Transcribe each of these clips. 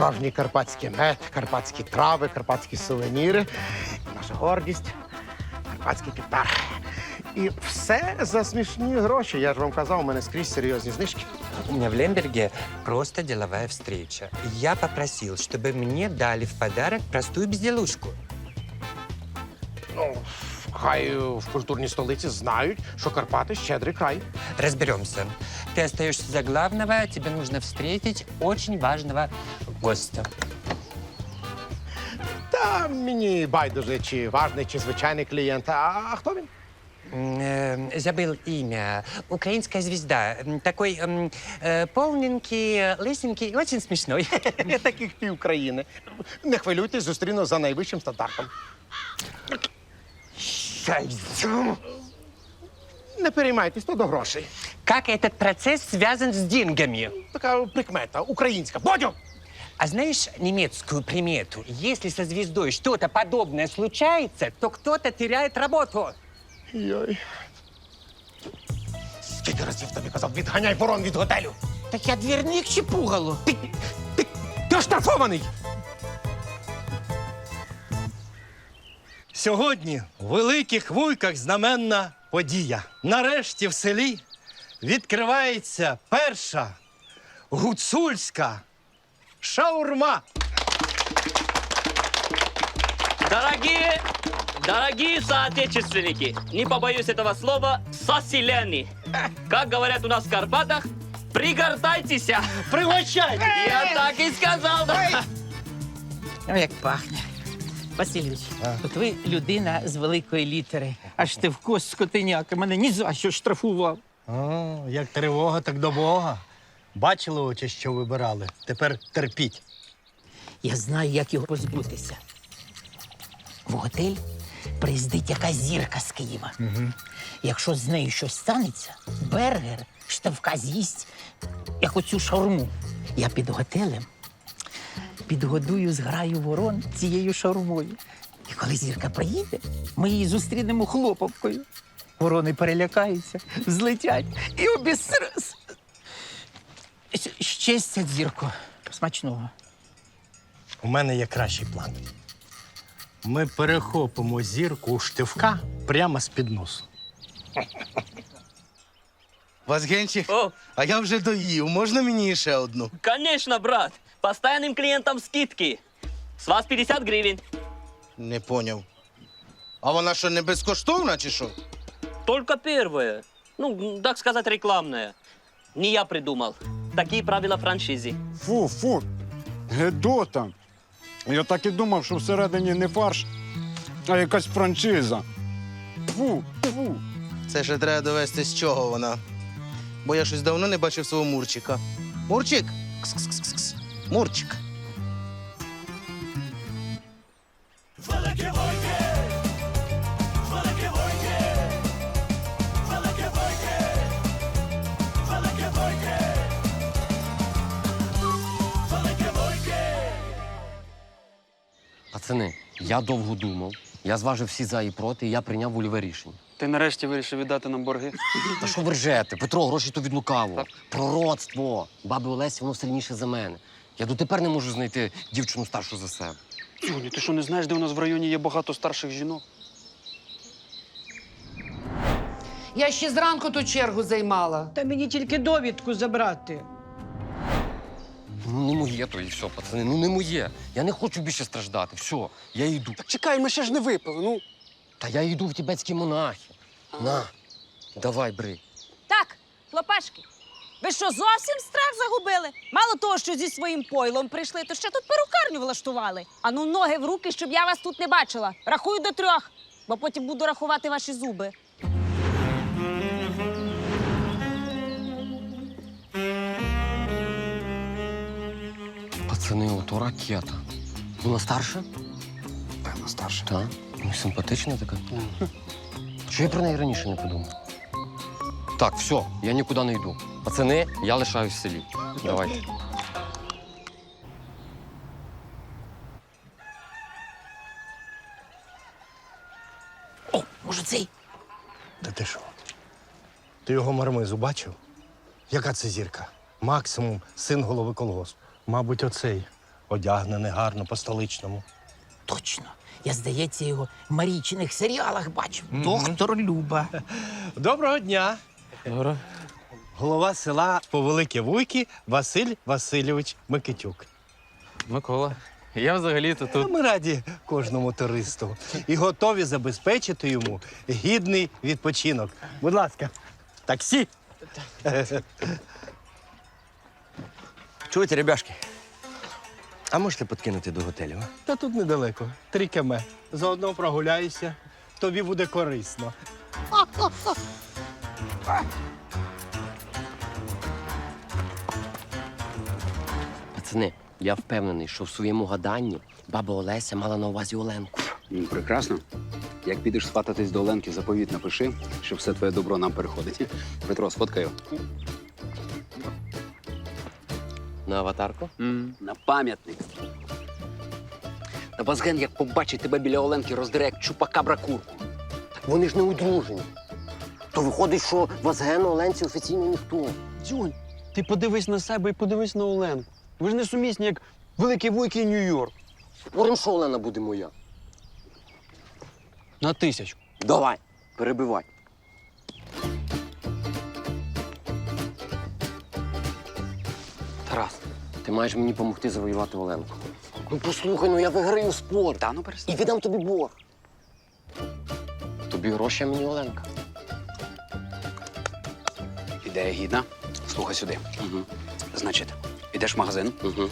Справжній карпатський мед, карпатські трави, карпатські сувеніри, наша гордість, карпатський кипар. І все за смішні гроші. Я ж вам казав, у мене скрізь серйозні знижки. У меня в Лемберге просто деловая встреча. Я попросил, чтобы мне дали в подарок простую безделушку. Ну, хай в культурній столиці знають, що Карпати щедрий край. Разберемся. Ты остаешься за главного, тебе нужно встретить очень важного гостя. Та мені байдуже, чи важний, чи звичайний клієнт. А хто він? М, э, Забыл имя. Украинская звезда. М, Такой м, э, полненький, лысенький, очень смешной. Таких пів країни. Не хвилюйтесь, зустріну за найвищим стандартом. Не переймайтесь, то до грошей. Как этот процесс связан с деньгами? Така прикмета, українська. Бодю! А знаешь немецкую примету? Если со звездой что-то подобное случается, то кто-то теряет работу. Йой. Скільки разів тобі казав, відганяй ворон від готелю. Так я дверник чи пугало? Ти, ти, ти оштрафований! Сьогодні у великих вуйках знаменна подія. Нарешті в селі відкривається перша гуцульська шаурма. Дорогие, дорогие соотечественники, не побоюсь этого слова, соселяне. Как говорят у нас в Карпатах, пригортайтесь. Пригощайте! Я так и сказал. да. О, як пахне. Васильович, от ви людина з великої літери. Аж ти в кость скотиняка мене ні за що штрафував. О, як тривога, так до Бога. Бачили очі, що вибирали. Тепер терпіть. Я знаю, як його позбутися. В готель приїздить якась зірка з Києва. Якщо з нею щось станеться, бергер штовка з'їсть, як оцю шаурму. Я під готелем підгодую зграю ворон цією шаурмою. І коли зірка приїде, ми її зустрінемо хлопавкою. Ворони перелякаються, злетять і обісраз. Щастя, зірко, смачного. У мене є кращий план. Ми перехопимо зірку у штивка прямо з-під носу. Вазгенчик, О, а я вже доїв. Можна мені ще одну? конечно, брат. Постоянным клиентам скидки. С вас 50 гривен. Не поняв. А вона що, не безкоштовна чи що? Только первое. Ну, так сказать, рекламное. Не я придумал. Такие правила франшизы. Фу, фу, гедота. Я так і думав, що всередині не фарш, а якась франшиза. Фу, фу. Це ще треба довести, з чого вона. Бо я щось давно не бачив свого Мурчика. Мурчик! Кс-кс-кс-кс. Мурчик. Пацани, я довго думав. Я зважив всі за і проти, і я прийняв вольове рішення. Ти нарешті вирішив віддати нам борги. Та що ви ржете? Петро, гроші то від лукавого. Пророцтво. Баби Олесі, воно сильніше за мене. Я дотепер не можу знайти дівчину старшу за себе. Тюні, ти що не знаєш, де у нас в районі є багато старших жінок? Я ще зранку ту чергу займала. Та мені тільки довідку забрати. Ну не моє то і все, пацани. Ну не моє. Я не хочу більше страждати. Все, я йду. Так чекай, ми ще ж не випили. Ну, Та я йду в тібетські монахи. На, давай, бри. Так, хлопашки, ви що, зовсім страх загубили? Мало того, що зі своїм пойлом прийшли, то ще тут перукарню влаштували. Ану, ноги в руки, щоб я вас тут не бачила. Рахую до трьох, бо потім буду рахувати ваші зуби. Пацани, ото ракета. Вона старша? певно, старше. Так. Ну, симпатична така. Чого я про неї раніше не подумав? Так, все, я нікуди не йду. Пацани, я лишаюсь в селі. Давайте. О, може, цей? Та ти що? Ти його мармизу бачив? Яка це зірка? Максимум син голови колгосп. Мабуть, оцей одягнений гарно по-столичному. Точно. Я, здається, його в Марійчиних серіалах бачив. Доктор Люба. Доброго дня! Добре. Голова села Повелике Вуйки Василь Васильович Микитюк. Микола. Я взагалі-то Та Ми раді кожному туристу і готові забезпечити йому гідний відпочинок. Будь ласка, таксі. Чуєте, ребяшки? А можете подкинути до готелю? а? Та тут недалеко. Три км. Заодно прогуляюся. Тобі буде корисно. Пацани, я впевнений, що в своєму гаданні баба Олеся мала на увазі Оленку. Ну, прекрасно. Як підеш свататись до Оленки, заповіт напиши, що все твоє добро нам переходить. Петро, сфоткаю. На аватарку? На пам'ятник. На Базген, як побачить тебе біля Оленки, роздере як чупакабра курку. Вони ж не одружені. То виходить, що Вазген Оленці офіційно ніхто. Дзюнь, ти подивись на себе і подивись на Оленку. Ви ж не сумісні, як великі вуйки і Нью-Йорк. Спорим, буде моя. На тисячу. Давай, перебивай. Тарас, ти маєш мені допомогти завоювати Оленку. Ну послухай, ну я виграю спорт. Та ну І віддам тобі борг. Тобі гроші, а мені Оленка. Ідея гідна. Слухай сюди. Угу. Значить, ідеш в магазин, Угу.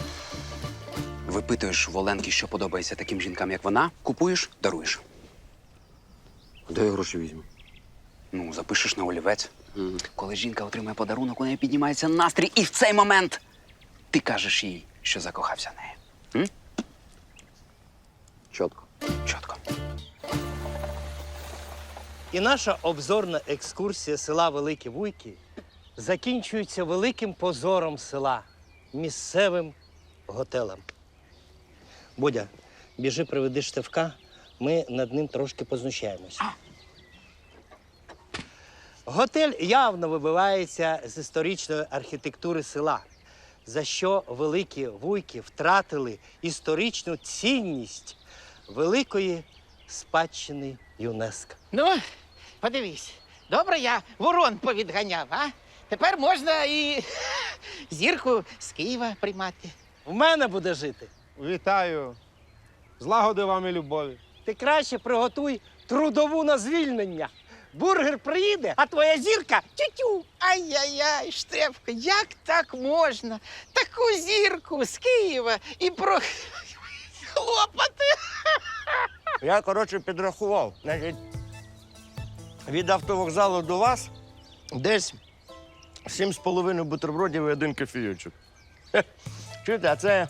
випитуєш в Оленки, що подобається таким жінкам, як вона, купуєш, даруєш. Де я гроші візьму? Ну, запишеш на олівець. Угу. Коли жінка отримує подарунок, у неї піднімається настрій, і в цей момент ти кажеш їй, що закохався в неї. Чітко. Чітко. І наша обзорна екскурсія села Великі Вуйки закінчується великим позором села місцевим готелем. Бодя, біжи, приведи штивка, ми над ним трошки познущаємося. Готель явно вибивається з історичної архітектури села, за що великі вуйки втратили історичну цінність великої спадщини ЮНЕСКО. Ну, подивись. Добре, я ворон повідганяв, а? Тепер можна і зірку з Києва приймати. В мене буде жити. Вітаю. Злагоди вам і любові. Ти краще приготуй трудову на звільнення. Бургер приїде, а твоя зірка тютю. Ай-яй-яй, Штефко, як так можна? Таку зірку з Києва і про хлопати. Я, коротше, підрахував. Значить, від автовокзалу до вас десь сім з половиною бутербродів і один кофійочок. Хе. Чуєте, а це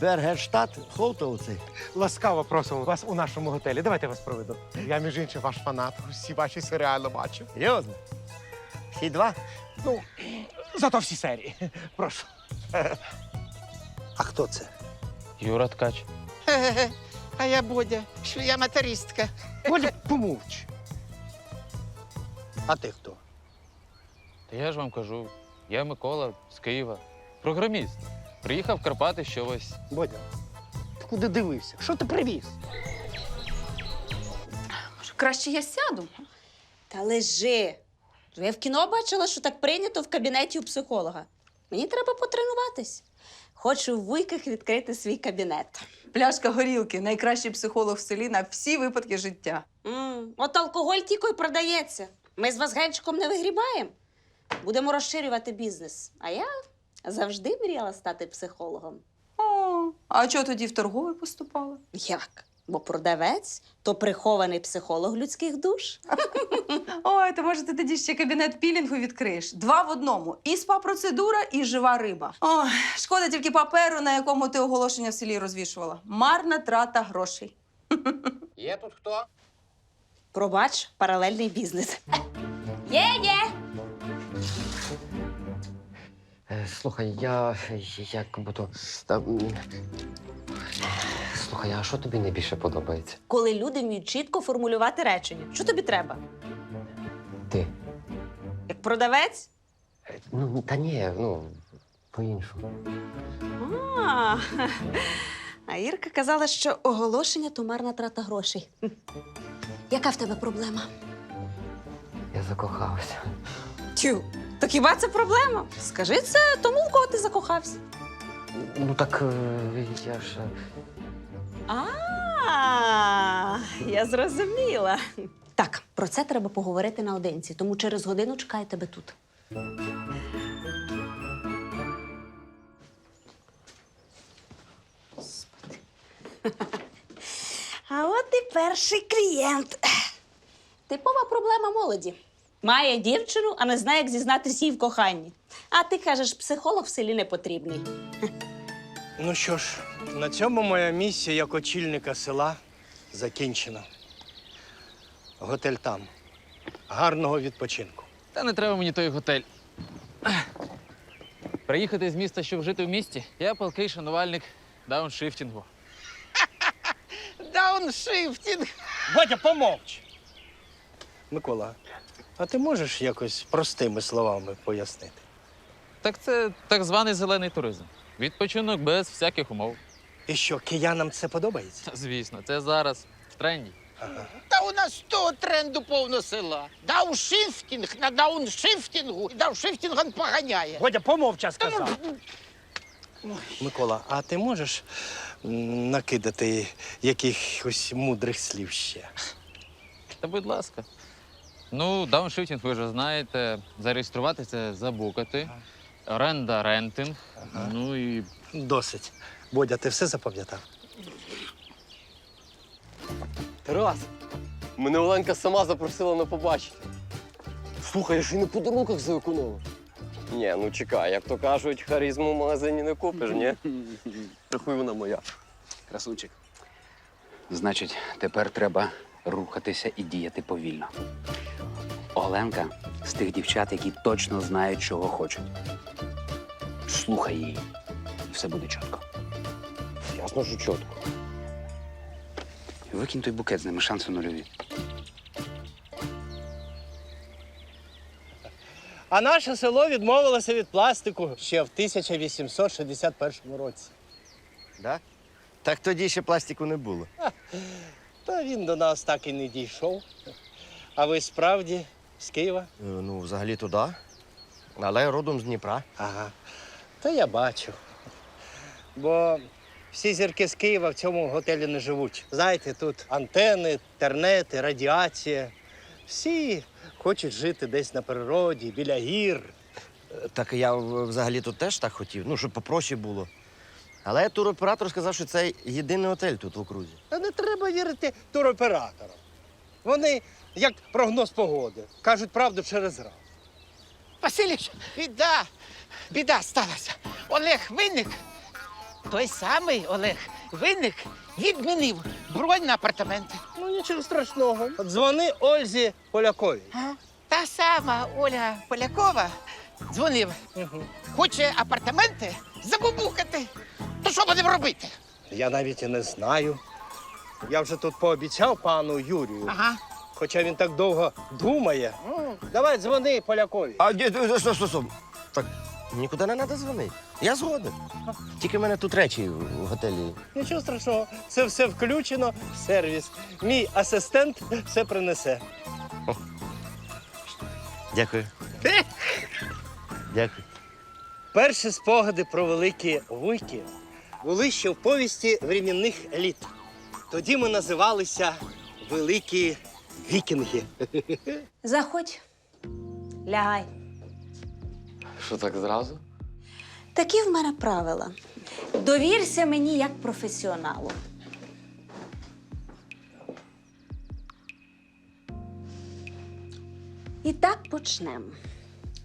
Бергерштадт Холтов цей. Ласкаво просимо вас у нашому готелі. Давайте я вас проведу. Я, між іншим, ваш фанат. Всі ваші серіали бачив. Серйозно? Всі два? Ну, зато всі серії. Прошу. А хто це? Юра Ткач. А я Бодя, що я мотористка. Бодя, помовч. А ти хто? Я ж вам кажу, я Микола з Києва. Програміст. Приїхав в Карпати, що ось. Бодя, ти куди дивився? Що ти привіз? Краще я сяду. Та лежи. Я в кіно бачила, що так прийнято в кабінеті у психолога. Мені треба потренуватись. Хочу в вуйках відкрити свій кабінет. Пляшка горілки найкращий психолог в селі на всі випадки життя. м от алкоголь тільки й продається. Ми з Вазгенчиком не вигрібаємо. Будемо розширювати бізнес. А я завжди мріяла стати психологом. О, а чого тоді в торговий поступала? Як? Бо продавець то прихований психолог людських душ. Ой, то може ти тоді ще кабінет пілінгу відкриєш. Два в одному: і спа-процедура, і жива риба. Ой, шкода тільки паперу, на якому ти оголошення в селі розвішувала. Марна трата грошей. Є тут хто? Пробач, паралельний бізнес. Є, є. Е, слухай, я як буду. Та, м, слухай, а що тобі найбільше подобається? Коли люди вміють чітко формулювати речення. Що тобі треба? Ти? Як продавець? Е, Ну, та ні, ну. По-іншому. А, а Ірка казала, що оголошення то марна трата грошей. Хм. Яка в тебе проблема? Я закохався. Тю, то хіба це проблема? Скажи це тому, в кого ти закохався. Ну так е, я ж. е, А, я зрозуміла. Так, про це треба поговорити наодинці, тому через годину чекаю тебе тут. Господи. А от і перший клієнт. Типова проблема молоді. Має дівчину, а не знає, як зізнатися їй в коханні. А ти кажеш, психолог в селі не потрібний. Ну що ж, на цьому моя місія як очільника села закінчена. Готель там. Гарного відпочинку. Та не треба мені той готель. Приїхати з міста, щоб жити в місті, я палкий шанувальник дауншифтінгу. Дауншифтінг! Батя, помовч! Микола, а ти можеш якось простими словами пояснити? Так це так званий зелений туризм. Відпочинок без всяких умов. І що, киянам це подобається? Звісно, це зараз в тренді. Та у нас того тренду повно села. Дауншифтінг на дауншифтінгу. Дауншифтінгом поганяє. Годя, помовча сказав. Микола, а ти можеш м, накидати якихось мудрих слів ще? Та будь ласка. Ну, дауншифтінг, ви вже знаєте, зареєструватися, забукати, оренда, рентинг. Ну і Досить. Бодя, ти все запам'ятав? Тарас! Мене Оленка сама запросила на побачення. Слухай, я ж і на подарунках заекономив. Ні, ну чекай, як то кажуть, харизму в магазині не купиш, ні? Рахуй вона моя. Красунчик. Значить, тепер треба рухатися і діяти повільно. Оленка з тих дівчат, які точно знають, чого хочуть. Слухай її. Все буде чітко. Ясно, що чітко. Викинь той букет з ними шанси нульові. А наше село відмовилося від пластику ще в 1861 році. Да? Так тоді ще пластику не було. Та він до нас так і не дійшов. А ви справді з Києва? Е, Ну, взагалі туди. Але родом з Дніпра. Ага. Та я бачу. Бо всі зірки з Києва в цьому готелі не живуть. Знаєте, тут антени, тернети, радіація. Всі хочуть жити десь на природі, біля гір. Так я в- взагалі тут теж так хотів, ну, щоб попроще було. Але туроператор сказав, що це єдиний готель тут в окрузі. Та не треба вірити туроператорам. Вони, як прогноз погоди, кажуть правду через раз. Василіч, біда, біда сталася. Олег Винник, той самий Олег Винник, відмінив бронь на апартаменти. Ну нічого страшного. Дзвони Ользі Поляковій. А? Та сама Оля Полякова дзвонив. Хоче апартаменти забубухати. То що будемо робити? Я навіть і не знаю. Я вже тут пообіцяв пану Юрію. Ага. Хоча він так довго думає. Давай дзвони Полякові. А ні, ні, стоп, стоп, стоп. Так нікуди не треба дзвонити. Я згоден. Тільки в мене тут речі в готелі. Нічого страшного, це все включено в сервіс. Мій асистент все принесе. Дякую. Дякую. Перші спогади про великі вуйки були ще в повісті времінних еліт. Тоді ми називалися Великі Вікінги. Заходь, лягай. Що так зразу? Такі в мене правила. Довірся мені як професіоналу. І так почнемо.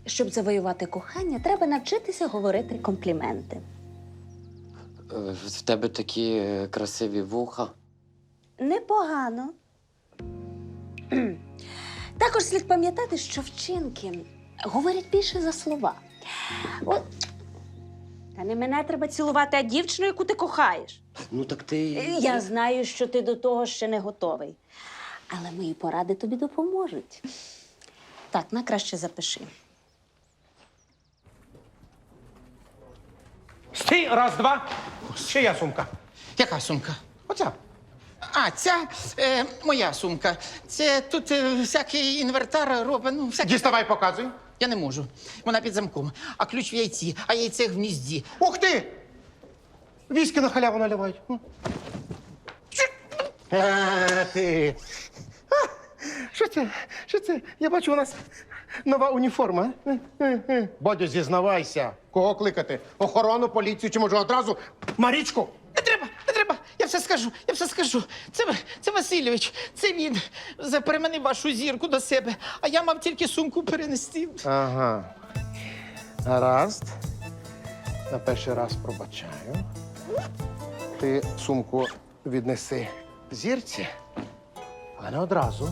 Щоб завоювати кохання, треба навчитися говорити компліменти. В тебе такі е, красиві вуха. Непогано. Також слід пам'ятати, що вчинки говорять більше за слова. От. Та не мене треба цілувати, а дівчину, яку ти кохаєш. Ну так ти. Я знаю, що ти до того ще не готовий. Але мої поради тобі допоможуть. Так, на краще запиши. Стій, раз, два. Ще я сумка. Яка сумка? Оця. А, ця е, моя сумка. Це тут е, всякий інвертар робить. Ну, всякий... Діставай, показуй. Я не можу. Вона під замком, а ключ в яйці, а яйце в гнізді. Ух ти! Віскі на халяву наливають. А, ти. А, Що це? Що це? Я бачу, у нас нова уніформа. Е, е, е. Бодю, зізнавайся. Кого кликати? Охорону, поліцію чи може одразу Марічку? Не треба, не треба. Я все скажу, я все скажу. Це, це Васильович, це він переманив вашу зірку до себе, а я мав тільки сумку перенести. Ага. Гаразд. На перший раз пробачаю. Ти сумку віднеси зірці, але не одразу.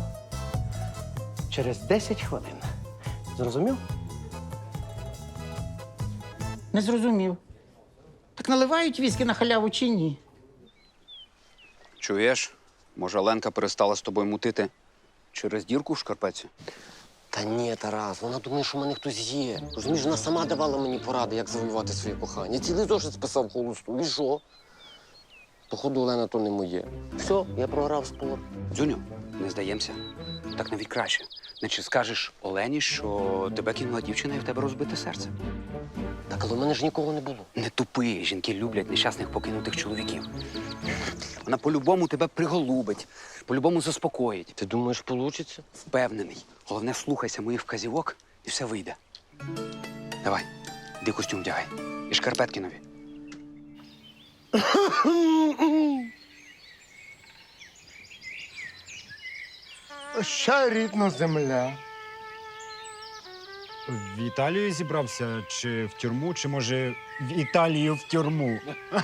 Через 10 хвилин. Зрозумів? Не зрозумів. Так наливають віскі на халяву чи ні? Чуєш? Може, Оленка перестала з тобою мутити через дірку в шкарпеці? Та ні, Тарас, вона думає, що в мене хтось є. Розумієш, вона сама давала мені поради, як завоювати своє кохання. Цілий зошит списав холосту. І що? Походу, Олена, то не моє. Все, я програв спор. Дзюню, не здаємося. Так навіть краще. Наче скажеш Олені, що тебе кинула дівчина і в тебе розбите серце. Так, але в мене ж нікого не було. Не тупи, жінки люблять нещасних покинутих чоловіків. Вона по-любому тебе приголубить, по-любому заспокоїть. Ти думаєш, получиться? Впевнений. Головне, слухайся моїх вказівок і все вийде. Давай, іди костюм вдягай. І шкарпетки нові. Ще рідна земля. В Італію зібрався, чи в тюрму, чи може в Італію в тюрму.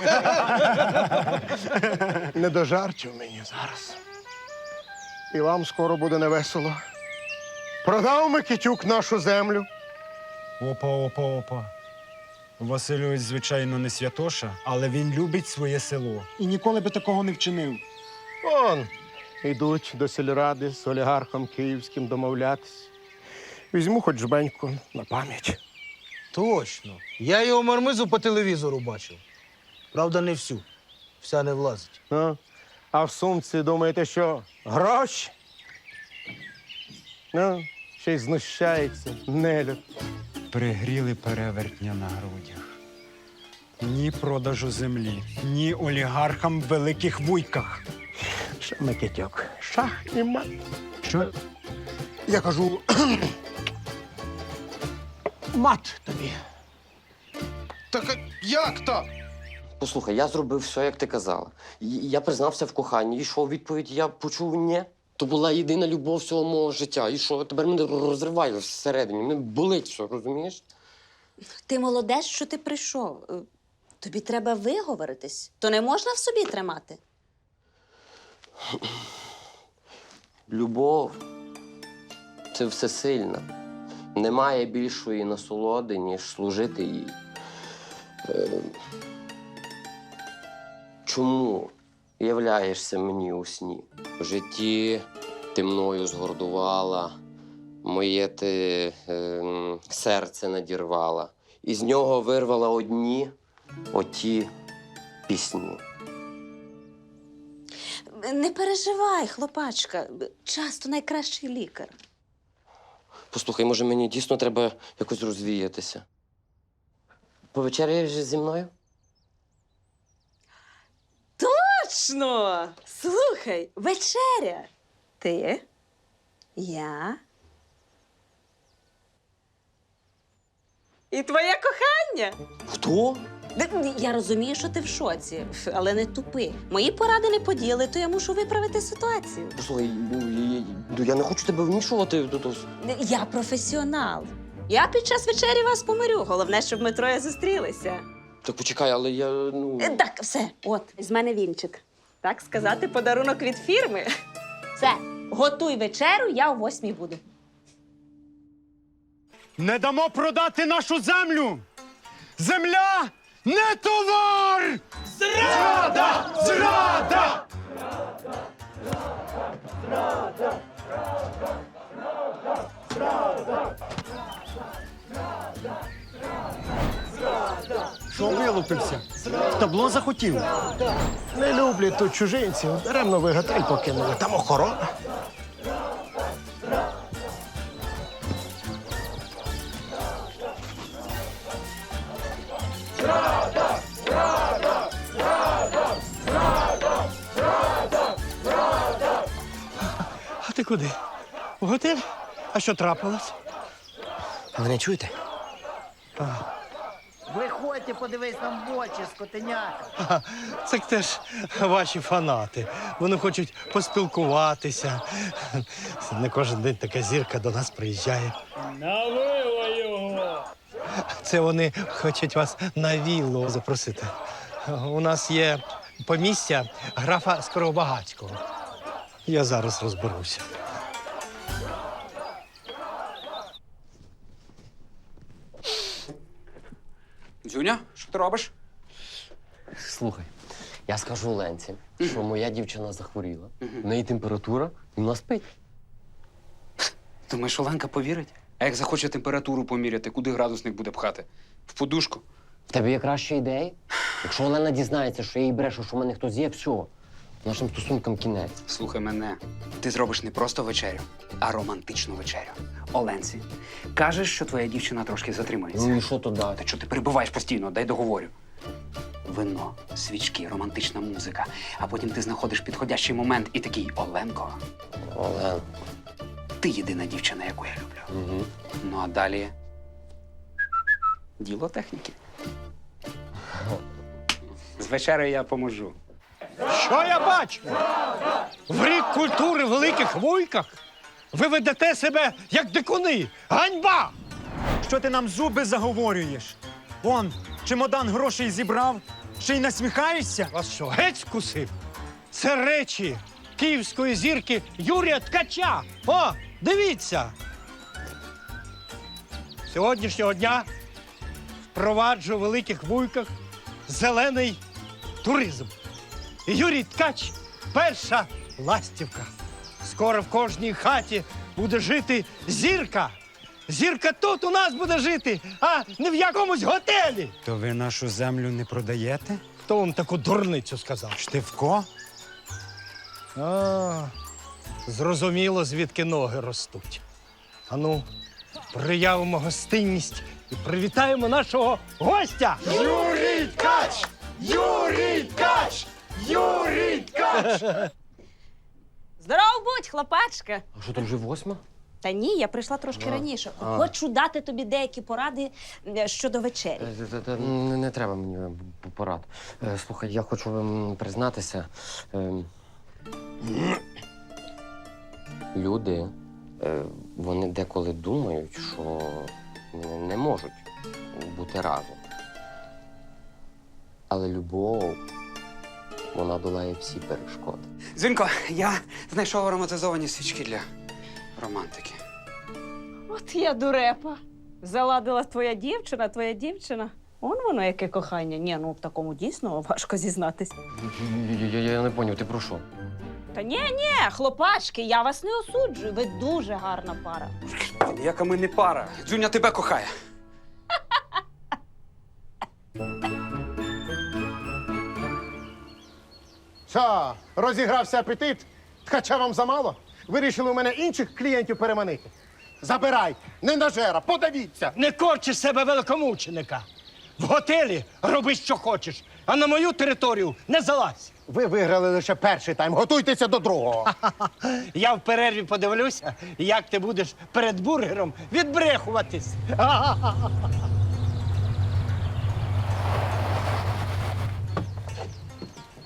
Не до жартів мені зараз. І вам скоро буде невесело. Продав Микитюк нашу землю. Опа, опа, опа. Васильович, звичайно, не святоша, але він любить своє село. І ніколи би такого не вчинив. Он йдуть до сільради з олігархом київським домовлятись. Візьму хоч жбеньку на пам'ять. Точно. Я його мармизу по телевізору бачив. Правда, не всю. Вся не влазить. А, а в сумці думаєте, що гроші? Ну, ще й знущається, нелюд. Пригріли перевертня на грудях. Ні продажу землі, ні олігархам в великих вуйках. Що Микитюк? Шах і мат. Що? Я кажу. мат тобі. Так як так? Послухай, я зробив все, як ти казала. І- Я признався в коханні, і що відповідь я почув ні. То була єдина любов всього мого життя. І що тепер мене розриває всередині. Мене болить все, розумієш? Ти молодець, що ти прийшов. Е, Тобі треба виговоритись. То не можна в собі тримати. Любов це всесильна. Немає більшої насолоди, ніж служити їй. Е, Чому являєшся мені у сні? В житті ти мною згордувала, моє ти ем, серце надірвала, і з нього вирвала одні оті пісні. Не переживай, хлопачка. Часто найкращий лікар. Послухай, може мені дійсно треба якось розвіятися. Повечеряєш зі мною? Точно! Слухай, вечеря. Ти, я. І твоє кохання. Хто? Я розумію, що ти в шоці, але не тупи. Мої поради не поділи, то я мушу виправити ситуацію. Послухай, ну, я, ну, не хочу тебе вмішувати до. Я професіонал. Я під час вечері вас помирю. Головне, щоб ми троє зустрілися. Так почекай, але я. ну. Е, Так, все, от, з мене вінчик. Так сказати, подарунок від фірми. Все, готуй вечерю, я о восьмій буду. Не дамо продати нашу землю! Земля не товар! Зрада! Зрада! Що вилупився. В табло захотів. Не люблять тут чужинців. Даремно ви готель покинули. Там охорона. Що трапилось? Ви не чуєте? Виходьте, подивись нам в очі, скотиняка. Ага, Це теж ваші фанати. Вони хочуть поспілкуватися. Не кожен день така зірка до нас приїжджає. Навила його! Це вони хочуть вас на віллу запросити. У нас є помістя графа Скоробагацького. Я зараз розберуся. Дзюня, що ти робиш? Слухай, я скажу Ленці, що моя дівчина захворіла. В неї температура, і вона спить. Думаєш, Оленка повірить? А як захоче температуру поміряти, куди градусник буде пхати? В подушку? В тебе є краща ідея? Якщо Олена дізнається, що я їй брешу, що в мене хтось є, все. Нашим стосункам кінець. Слухай мене. Ти зробиш не просто вечерю, а романтичну вечерю. Оленці, кажеш, що твоя дівчина трошки затримується. Ну і що то дати? Та що ти перебуваєш постійно, дай договорю. Вино, свічки, романтична музика. А потім ти знаходиш підходящий момент і такий Оленко. Олен. Ти єдина дівчина, яку я люблю. Угу. Ну а далі. Діло техніки. З вечерею я поможу. Що я бачу? В рік культури в великих вуйках ви ведете себе як дикуни. Ганьба! Що ти нам зуби заговорюєш? Он, чемодан грошей зібрав, ще й насміхаєшся? Вас що, геть скусив? Це речі київської зірки Юрія Ткача. О, дивіться. Сьогоднішнього дня впроваджу в великих вуйках зелений туризм. Юрій Ткач перша ластівка. Скоро в кожній хаті буде жити зірка. Зірка тут у нас буде жити, а не в якомусь готелі. То ви нашу землю не продаєте? Хто вам таку дурницю сказав? Штивко? А, зрозуміло, звідки ноги ростуть. Ану, проявимо гостинність і привітаємо нашого гостя. Юрій Ткач! Юрій Ткач! Юрій Ткач! Здоров будь, хлопачка. А що там вже восьма? Та ні, я прийшла трошки А. раніше. А. Хочу дати тобі деякі поради е, щодо вечері. Е, та- та- Не, не треба мені е, п- порад. Е, Слухай, я хочу вам признатися. ем, Люди, е, вони деколи думають, що не- не можуть бути разом. Але любов, вона долає всі перешкоди. Зінко, я знайшов ароматизовані свічки для романтики. От я дурепа. Заладила твоя дівчина, твоя дівчина. Он воно яке кохання. Ні, ну в такому дійсно важко зізнатись. Я, я, я не поняв, ти про що? Та ні, ні, хлопачки, я вас не осуджую. Ви дуже гарна пара. Ніяка ми не пара. Дзюня тебе кохає. Що, розігрався апетит? Ткача вам замало? Вирішили у мене інших клієнтів переманити. Забирайте, не нажера, подавіться. Не корчи з себе великомученика. В готелі роби, що хочеш, а на мою територію не залазь. Ви виграли лише перший тайм. Готуйтеся до другого. Я в перерві подивлюся, як ти будеш перед бургером відбрехуватись.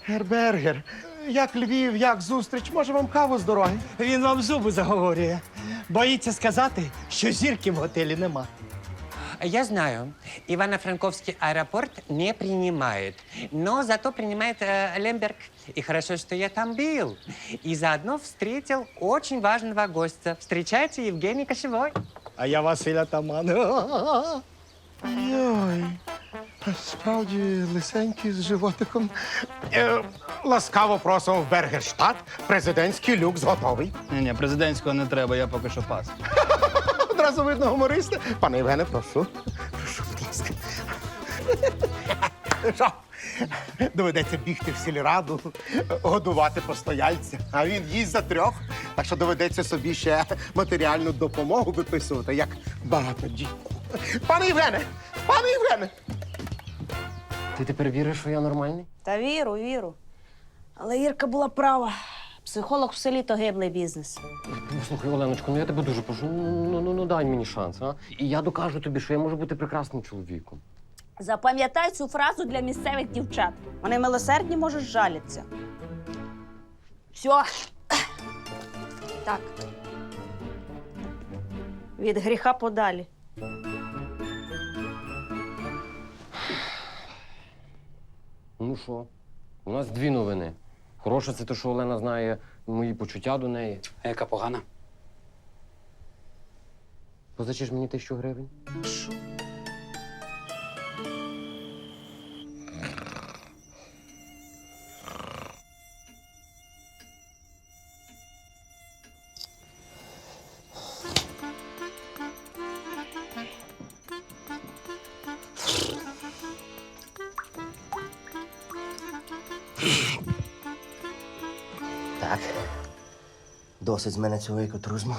Гербергер, як Львів, як зустріч, може вам каву з дороги? Він вам зуби заговорює. Боїться сказати, що зірки в готелі нема. Я знаю, Ивано-Франковский аэропорт не принимает, но зато принимает э, Лемберг. И хорошо, что я там был. И заодно встретил очень важного гостя. Встречайте, Евгений Кошевой. А я Василь Атаман. Йой, справді лисенький з животиком. Е, ласкаво просимо в Бергерштадт. Президентський люкс готовий. Ні, ні, президентського не треба, я поки що пас. Одразу видно гумориста. Пане Євгене, прошу. Прошу, будь ласка. Що? Доведеться бігти в сільраду, годувати постояльця. А він їсть за трьох. Так що доведеться собі ще матеріальну допомогу виписувати, як багатодітку. Пане Євгене! Пане Євгене! Ти тепер віриш, що я нормальний? Та віру, віру. Але Ірка була права. Психолог в селі то гиблий бізнес. Слухай, Оленочко, ну я тебе дуже прошу. Ну, ну, ну, ну дай мені шанс, а? І я докажу тобі, що я можу бути прекрасним чоловіком. Запам'ятай цю фразу для місцевих дівчат. Вони милосердні можуть жалітися. Все. Так. Від гріха подалі. Ну що? У нас дві новини. Хороша це те, що Олена знає мої почуття до неї. А яка погана? Позичиш мені тисячу гривень? Так. Досить з мене цього екотрузму.